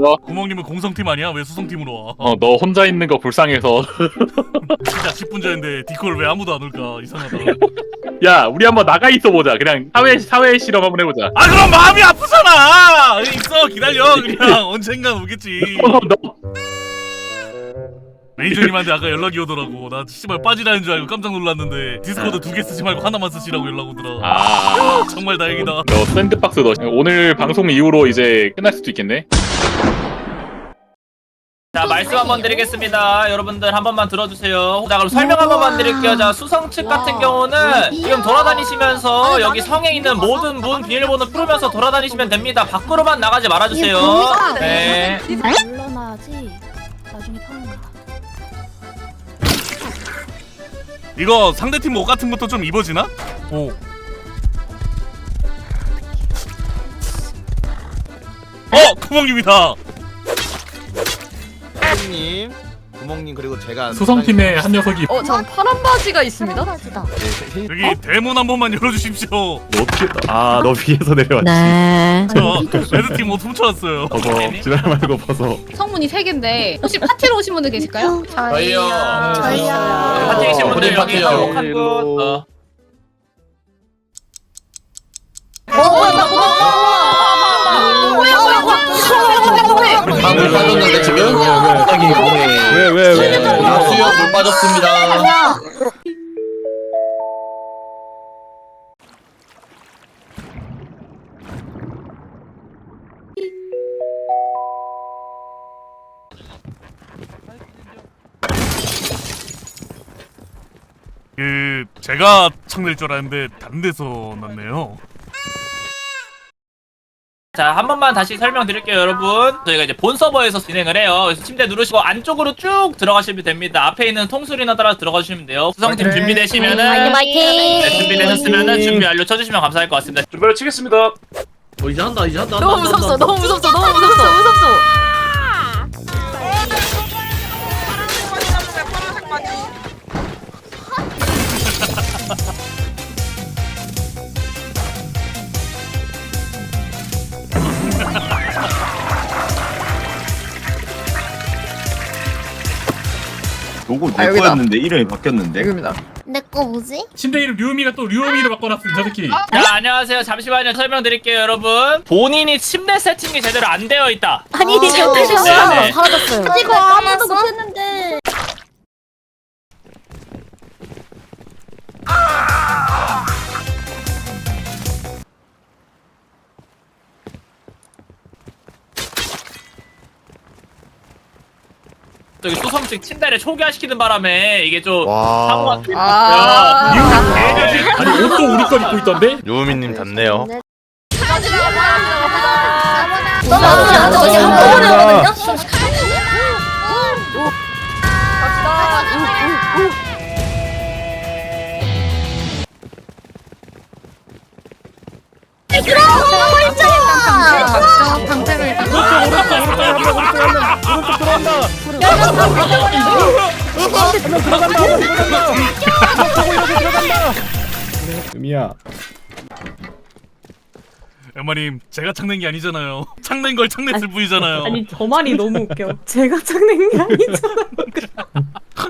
이거 구멍님은 공성팀 아니야? 왜 수성팀으로 와? 어 너 혼자 있는 거 불쌍해서 진짜 10분 전인데 디콜 왜 아무도 안 올까 이상하다. 야 우리 한번 나가 있어 보자 그냥 사회 사회 실험 한번 해보자 아 그럼 마음이 아프잖아. 있어 기다려 그냥 언젠간 오겠지. 어, 너 매니저님한테 아까 연락이 오더라고. 나 씨발 빠지라는 줄 알고 깜짝 놀랐는데 디스코드 두 개 쓰지 말고 하나만 쓰시라고 연락 오더라. 아, 정말 다행이다. 너 샌드박스 너 오늘 방송 이후로 이제 끝날 수도 있겠네. 자 말씀 한번 드리겠습니다. 여러분들 한 번만 들어주세요. 자 그럼 설명 한 번만 드릴게요. 자 수성 측 같은 경우는 지금 돌아다니시면서 여기 성에 있는 모든 문 비밀번호 풀으면서 돌아다니시면 됩니다. 밖으로만 나가지 말아주세요. 네. 물러나지. 나중에 파는 거 이거 상대팀 옷 같은 것도 좀 입어지나? 오. 어 구멍님이다. 선생님, 구멍님 그리고 제가 수성팀의 한 녀석이 어, 저 파란 바지가 있습니다. 바지다 네, 여기 대문 한 번만 열어주십시오. 어떻게 아너 위에서 내려왔지 네 저 레드팀 옷 훔쳐왔어요. 벗어 지랄 말고 벗어 성문이 세 개인데 혹시 파티로 오신 분들 계실까요? 저희요 저희요 파티 계신 분들 여기 파티요. 한곳 어. 다물 빠졌는데 지금? 갑자기 왜왜 왜 수영 물 빠졌습니다. 그 제가 창낼 줄 알았는데 다른 데서 났네요. 자, 한 번만 다시 설명드릴게요, 여러분. 저희가 이제 본 서버에서 진행을 해요. 그래서 침대 누르시고 안쪽으로 쭉 들어가시면 됩니다. 앞에 있는 통수리나 따라 들어가 주시면 돼요. 구성팀 준비되시면은 파이팅 네, 준비되셨으면은 준비 완료 쳐주시면 감사할 것 같습니다. 준비를 치겠습니다. 어 이제 한다 이제 한다. 너무 무섭어, 너무 무섭어, 너무 무섭어, 무섭어. 로고 아, 내 여기다. 거였는데 이름이 바뀌었는데 여기입니다. 내 거 뭐지? 침대 이름 류미가 또 류미로 바꿔놨어 저 새끼. 자, 안녕하세요. 잠시만요. 설명드릴게요, 여러분. 본인이 침대 세팅이 제대로 안 되어 있다. 아니 네, 네. 잘못했어요 사라졌어요 이거 아무도 못했는데 저기 수성 측 침대를 초기화시키는 바람에 이게 좀 와. 사고가 좀 아. 있었어요. 아니 옷도 우리 거 입고 있던데? 요미님 닿네요. 너무 안 저기 한번 어려거든요? 유미야 엄마님 제가 창낸 게 아니잖아요. 창낸 걸 창냈을 뿐이잖아요. 아니 저 말이 너무 웃겨. 제가 창낸 게 아니잖아.